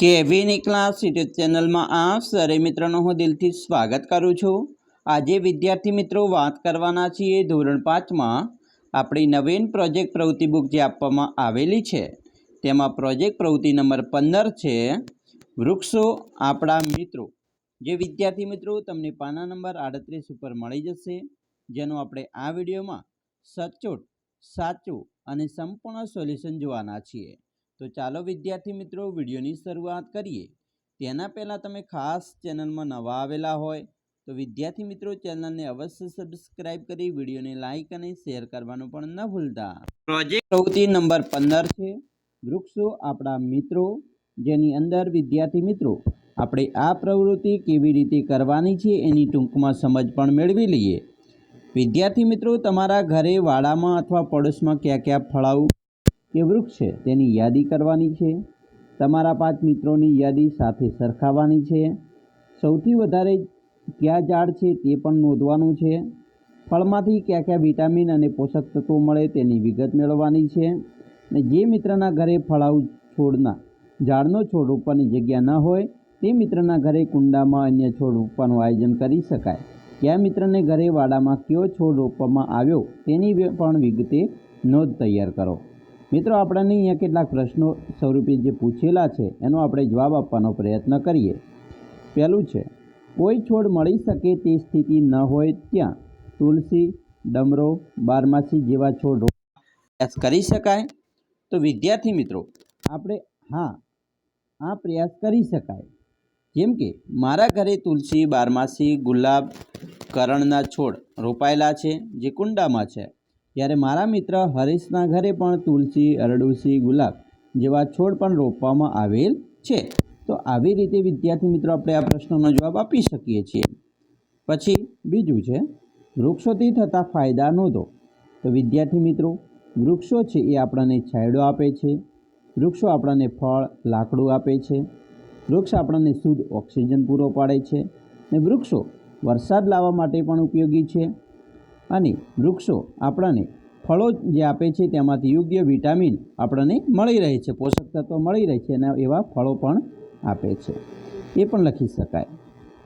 કેવીની class YouTube ચેનલમાં આપ સરે મિત્રોનું હું દિલથી સ્વાગત કરું છું. આજે વિદ્યાર્થી મિત્રો વાત કરવાના છીએ ધોરણ પાંચમાં આપણી નવીન પ્રોજેક્ટ પ્રવૃત્તિ બુક જે આપવામાં આવેલી છે. તેમાં પ્રોજેક્ટ પ્રવૃત્તિ નંબર પંદર છે, વૃક્ષો આપણા મિત્રો જે વિદ્યાર્થી મિત્રો તમને પાના નંબર આડત્રીસ ઉપર મળી જશે, જેનો આપણે આ વિડીયોમાં સચોટ, સાચું અને સંપૂર્ણ સોલ્યુશન જોવાના છીએ. તો ચાલો વિદ્યાર્થી મિત્રો વિડીયોની શરૂઆત કરીએ. તેના પહેલાં તમે ખાસ ચેનલમાં નવા આવેલા હોય તો વિદ્યાર્થી મિત્રો ચેનલને અવશ્ય સબસ્ક્રાઇબ કરી વિડીયોને લાઇક અને શેર કરવાનું પણ ન ભૂલતા. પ્રોજેક્ટ પ્રવૃત્તિ નંબર પંદર છે. વૃક્ષો આપણા મિત્રો જેની અંદર વિદ્યાર્થી મિત્રો આપણે આ પ્રવૃત્તિ કેવી રીતે કરવાની છે એની ટૂંકમાં સમજ પણ મેળવી લઈએ. વિદ્યાર્થી મિત્રો તમારા ઘરે વાડામાં અથવા પડોશમાં ક્યાં ક્યાં ફળાઉ કે વૃક્ષ છે, તેની યાદી કરવાની છે. તમારા પાંચ મિત્રોની યાદી સાથે સરખાવવાની છે. સૌથી વધારે ક્યાં ઝાડ છે તે પણ નોંધવાનું છે. ફળમાંથી કયા કયા વિટામિન અને પોષક તત્વો મળે તેની વિગત મેળવવાની છે. અને જે મિત્રના ઘરે ફળાઉ છોડના, ઝાડનો છોડ રોપવાની જગ્યા ન હોય, તે મિત્રના ઘરે કુંડામાં અન્ય છોડ રોપવાનું આયોજન કરી શકાય. કયા મિત્રને ઘરે વાડામાં કયો છોડ રોપવામાં આવ્યો તેની પણ વિગતે નોંધ તૈયાર કરો. મિત્રો આપણને અહીંયા કેટલાક પ્રશ્નો સ્વરૂપે જે પૂછેલા છે, એનો આપણે જવાબ આપવાનો પ્રયત્ન કરીએ. પહેલું છે, કોઈ છોડ મળી શકે તે સ્થિતિ ન હોય ત્યાં. તુલસી, ડમરો, બારમાસી જેવા છોડ પ્રયાસ કરી શકાય. તો વિદ્યાર્થી મિત્રો, આપણે, હા, આ પ્રયાસ કરી શકાય. જેમ કે, મારા ઘરે તુલસી, બારમાસી, ગુલાબ કરણના છોડ રોપાયેલા છે, જે કુંડામાં છે. ત્યારે મારા મિત્ર હરીશના ઘરે પણ તુલસી, અરડુસી, ગુલાબ જેવા છોડ પણ રોપવામાં આવેલ છે. તો આવી રીતે વિદ્યાર્થી મિત્રો આપણે આ પ્રશ્નનો જવાબ આપી શકીએ છીએ. પછી બીજું છે, વૃક્ષોથી થતા ફાયદા નોંધો. તો વિદ્યાર્થી મિત્રો, વૃક્ષો છે એ આપણને છાંયડો આપે છે. વૃક્ષો આપણને ફળ, લાકડું આપે છે. વૃક્ષ આપણને શુદ્ધ ઓક્સિજન પૂરો પાડે છે. અને વૃક્ષો વરસાદ લાવવા માટે પણ ઉપયોગી છે. અને વૃક્ષો આપણને ફળો જે આપે છે તેમાંથી યોગ્ય વિટામિન આપણને મળી રહે છે, પોષક તત્વો મળી રહે છે અને એવા ફળો પણ આપે છે. એ પણ લખી શકાય.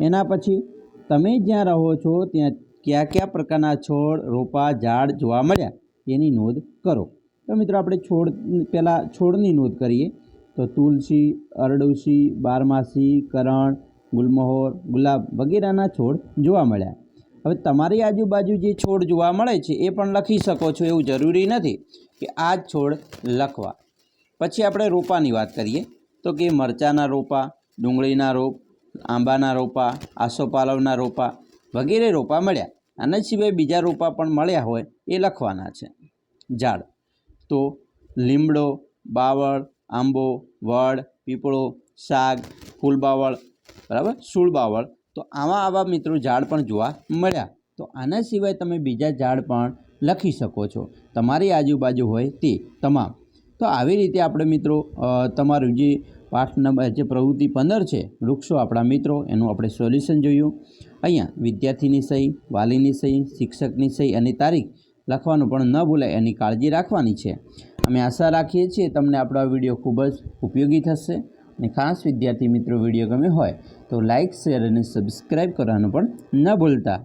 એના પછી તમે જ્યાં રહો છો ત્યાં કયા કયા પ્રકારના છોડ, રોપા, ઝાડ જોવા મળ્યા? એની નોંધ કરો. તો મિત્રો આપણે છોડ, પહેલાં છોડની નોંધ કરીએ. તો તુલસી, અરડુસી, બારમાસી, કરણ, ગુલમહોર, ગુલાબ વગેરેના છોડ જોવા મળ્યા. હવે તમારી આજુબાજુ જે છોડ જોવા મળે છે, એ પણ લખી શકો છો. એવું જરૂરી નથી કે આ જ છોડ લખવા. પછી આપણે રોપાની વાત કરીએ તો કે મરચાંના રોપા, ડુંગળીના રોપ, આંબાના રોપા, આસોપાલવના રોપા વગેરે રોપા મળ્યા. આના સિવાય બીજા રોપા પણ મળ્યા હોય એ લખવાના છે. ઝાડ. તો લીમડો, બાવળ, આંબો, વડ, પીપળો, શાક, ફૂલબાવળ, બરાબર? સૂળબાવળ તો આવા આવા મિત્રો ઝાડ પણ જોવા મળ્યા. તો આના સિવાય તમે બીજા ઝાડ પણ લખી શકો છો. તમારી આજુબાજુ હોય તે તમામ. તો આવી રીતે આપણે મિત્રો તમારું જે પાઠ નંબર, જે પ્રવૃત્તિ પંદર છે, વૃક્ષો આપણા મિત્રો, એનું આપણે સોલ્યુશન જોયું. અહીંયા વિદ્યાર્થીની સહી, વાલીની સહી, શિક્ષકની સહી અને તારીખ લખવાનું પણ ન ભૂલાય, એની કાળજી રાખવાની છે. અમે આશા રાખીએ છીએ તમને આપણો આ વીડિયો ખૂબ જ ઉપયોગી થશે. અને ખાસ વિદ્યાર્થી મિત્રો, વીડિયો ગમે હોય તો લાઇક શેર અને સબસ્ક્રાઈબ કરવાનું પણ ન ભૂલતા.